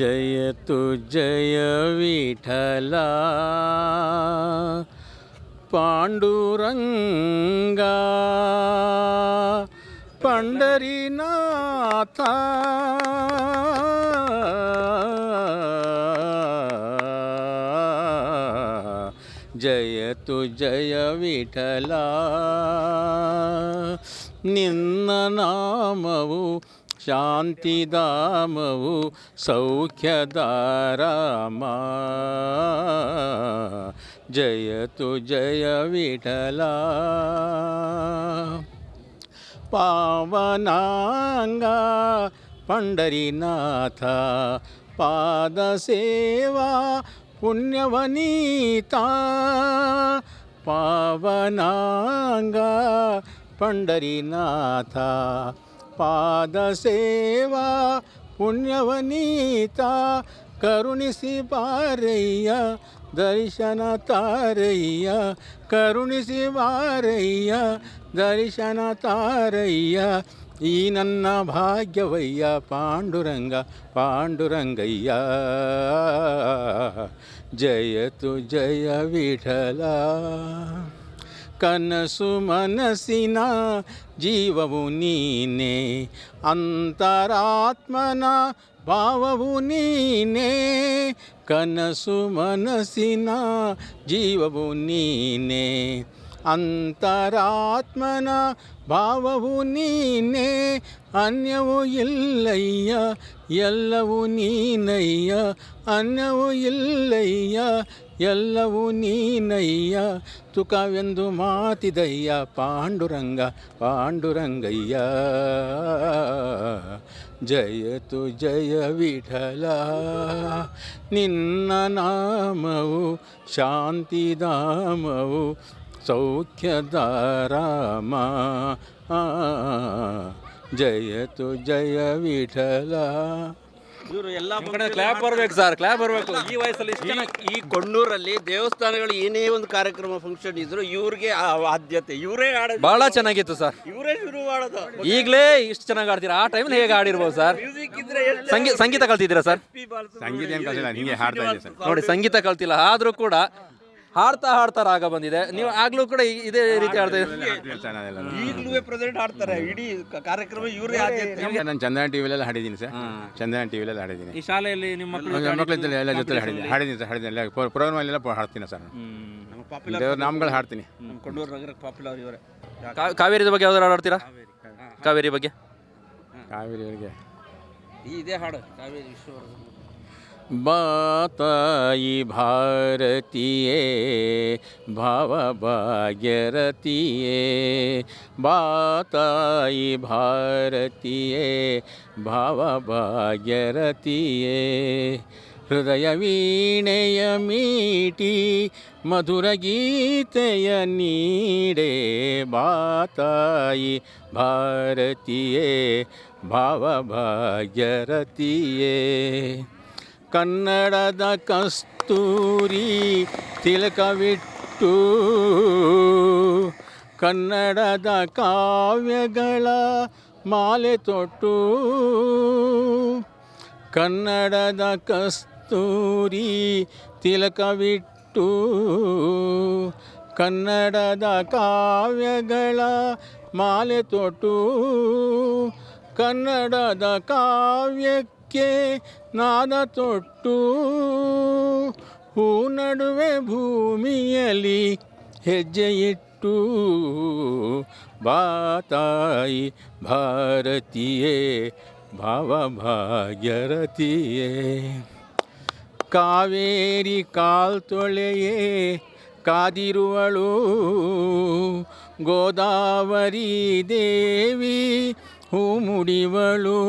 जय तु जय विठला पाण्डुरङ्गा पण्डरीनाथा जय तु जय विठला निन्न नामवु ಶಾಂತಿಧಾಮವು ಸೌಖ್ಯದಾರಾಮ ಜಯತು ಜಯ ವಿಠಲ ಪಾವನಾಂಗ ಪಂಡರಿನಾಥ ಪಾದಸೇವಾ ಪುಣ್ಯವನೀತಾ ಪಾವನಾಂಗ ಪಂಡರಿನಾಥ పాద సేవా పుణ్యవనీత కరుణిసి పారయ్య దర్శన తారయ్య కరుణిసి వారయ్య దర్శన తారయ్య ఈ నన్న భాగ్యవయ్య పాండురంగ పాండురంగయ్య. జయతు జయ విఠలా. ಕನಸು ಮನಸ್ಸಿನ ಜೀವವು ನೀನೆ ಅಂತರಾತ್ಮನ ಭಾವವು ನೀನೆ ಕನಸು ಮನಸ್ಸಿನ ಜೀವವು ನೀನೆ ಅಂತರಾತ್ಮನ ಭಾವವು ನೀನೆ ಅನ್ಯವು ಇಲ್ಲಯ್ಯ ಎಲ್ಲವೂ ನೀನಯ್ಯ ಅನ್ಯವು ಇಲ್ಲಯ್ಯ ಎಲ್ಲವೂ ನೀನಯ್ಯ, ತುಕವೆಂದು ಮಾತಿದಯ್ಯ, ಪಾಂಡುರಂಗ, ಪಾಂಡುರಂಗಯ್ಯ. ಜಯತು ಜಯ ವಿಠಲ, ನಿನ್ನ ನಾಮವು ಶಾಂತಿಧಾಮವು ಸೌಖ್ಯದಾರಾಮ ಜಯತು ಜಯ ವಿಠಲ. ಇವರು ಎಲ್ಲ ಕ್ಲಾಪ್ ಬರ್ಬೇಕು ಸರ್ ಕ್ಲಾಪ್ ಬರ್ಬೇಕು. ಈ ವಯಸ್ಸಲ್ಲಿ ಈ ಕೊಣ್ಣೂರಲ್ಲಿ ದೇವಸ್ಥಾನಗಳು ಏನೇ ಒಂದು ಕಾರ್ಯಕ್ರಮ ಫಂಕ್ಷನ್ ಇದ್ರು ಇವ್ರಿಗೆ ಆ ಆದ್ಯತೆ ಇವರೇ ಆಡೋದು ಬಹಳ ಚೆನ್ನಾಗಿತ್ತು ಸರ್ ಇವರೇ ಶುರು ಮಾಡೋದು. ಈಗಲೇ ಇಷ್ಟು ಚೆನ್ನಾಗಿ ಆಡ್ತೀರಾ ಆ ಟೈಮ್ ಹೇಗೆ ಆಡಿರ್ಬೋದು ಸರ್ ಮ್ಯೂಸಿಕ್ ಇದ್ರೆ ಎಷ್ಟು ಸಂಗೀತ ಸಂಗೀತ ಕಲ್ತಿದ್ದೀರಾ ಸರ್ ಸಂಗೀತ ಏನು ಕಲಿಸಿಲ್ಲ ಹಿಂಗೆ ಹಾಡ್ತಾ ಇದ್ದೀನಿ ಸರ್ ನೋಡಿ ಸಂಗೀತ ಕಲ್ತಿಲ್ಲ ಆದ್ರೂ ಕೂಡ ಹಾಡ್ತಾ ಹಾಡ್ತಾ ರಾಗ ಬಂದಿದೆ. ನೀವು ಆಗ್ಲೂ ಕೂಡ ಈ- ಇದೇ ರೀತಿ ಹಾಡ್ತಾ ಈಗಲೂ ಪ್ರೆಸೆಂಟ್ ಹಾಡ್ತಾರೆ. ಇಡೀ ಕ- ಕಾರ್ಯಕ್ರಮ ಇವರೇ ಆದ್ಯತೆ ನಾನು ಚಂದನ ಟಿವಿಲೆಲ್ಲ ಹಾಡಿದ್ದೀನಿ ಸರ್. ಚಂದನ ಟಿವಿಲೆಲ್ಲ ಹಾಡಿದ್ದೀನಿ. ಈ ಶಾಲೆಯಲ್ಲಿ ನಿಮ್ಮ ಮಕ್ಕಳು ನನ್ನ ಮಕ್ಳ ಜೊತೆ ಎಲ್ಲ ಜೊತೆ ಹಾಡಿದ್ದೀನಿ. ಹಾಡಿದ್ದೀನಿ ಸರ್ ಹಾಡಿದ್ದೀನಿ. ಎಲ್ಲ ಪ್ರೋಗ್ರಾಮಲ್ಲೆಲ್ಲ ಹಾಡ್ತೀನಿ ಸರ್ ನಾನು. ನಮ್ಮ ಪಾಪ್ಯುಲರ್ ದೇವ್ರ ನಾಮಗಳು ಹಾಡ್ತೀನಿ. ನಮ್ಮ ಕೊಂಡೂರು ನಗರಕ್ಕೆ ಪಾಪ್ಯುಲರ್ ಇವರೇ. ಕಾ- ಕಾವೇರಿ ಬಗ್ಗೆ ಯಾವ್ದಾರು ಹಾಡ್ತೀರಾ? ಕಾವೇರಿ ಬಗ್ಗೆ? ಕಾವೇರಿ ಅವರಿಗೆ. ಈ ಇದೇ ಹಾಡು ಕಾವೇರಿ ವಿಶ್ವವರ್ಧನ್. ಬಾತಾಯಿ ಭಾರತೀಯೇ ಭಾವ ಭಾಗ್ಯರತಿಯೇ ಬಾತಾಯಿ ಭಾರತೀಯೇ ಭಾವ ಭಾಗ್ಯರತಿಯೇ ಹೃದಯ ವೀಣೆಯ ಮೀಟಿ ಮಧುರ ಗೀತೆಯ ನೀಡೆ ಬಾತಾಯಿ ಭಾರತೀಯೇ ಭಾವ ಭಾಗ್ಯರತಿಯೇ ಕನ್ನಡದ ಕಸ್ತೂರಿ ತಿಲಕವಿಟ್ಟು ಕನ್ನಡದ ಕಾವ್ಯಗಳ ಮಾಲೆ ತೊಟ್ಟು. ಕನ್ನಡದ ಕಸ್ತೂರಿ ತಿಲಕವಿಟ್ಟು ಕನ್ನಡದ ಕಾವ್ಯಗಳ ಮಾಲೆ ತೊಟ್ಟು. ಕನ್ನಡದ ಕಾವ್ಯಕ್ಕೆ ನಾದ ತೊಟ್ಟು. ಹೂ ನಡುವೆ ಭೂಮಿಯಲ್ಲಿ ಹೆಜ್ಜೆ ಇಟ್ಟು. ಬಾತಾಯಿ ಭಾರತೀಯೇ ಭಾವ ಭಾಗ್ಯರತಿಯೇ ಕಾವೇರಿ ಕಾಲ್ತೊಳೆಯೇ ಕಾದಿರುವಳು. ಗೋದಾವರಿ ದೇವಿ ಹೂ ಮುಡಿವಳು.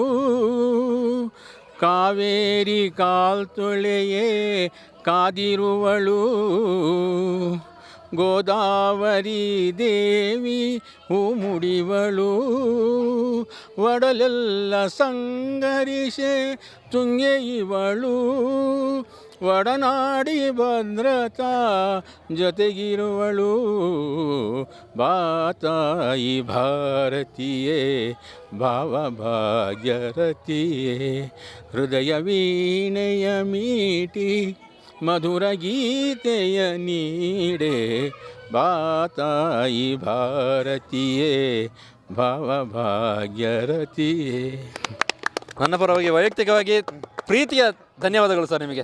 ಕಾವೇರಿ ಕಾಲ್ತೊಳೆಯೇ ಕಾದಿರುವಳು. ಗೋದಾವರಿ ದೇವಿ ಹೂ ಮುಡಿವಳು ಒಡಲೆಲ್ಲ ಸಂಗರಿಸೆ ತುಂಗೆ ಇವಳು. ಒಡನಾಡಿ ಭದ್ರತಾ ಜೊತೆಗಿರುವಳು. ಬಾತಾಯಿ ಭಾರತೀಯೇ ಭಾವ ಭಾಗ್ಯರತಿಯೇ ಹೃದಯ ವೀಣೆಯ ಮೀಟಿ ಮಧುರ ಗೀತೆಯ ನೀಡೆ ಬಾತಾಯಿ ಭಾರತೀಯೇ ಭಾವ ಭಾಗ್ಯರತಿಯೇ ನನ್ನ ಪರವಾಗಿ ವೈಯಕ್ತಿಕವಾಗಿ ಪ್ರೀತಿಯ ಧನ್ಯವಾದಗಳು ಸರ್ ನಿಮಗೆ.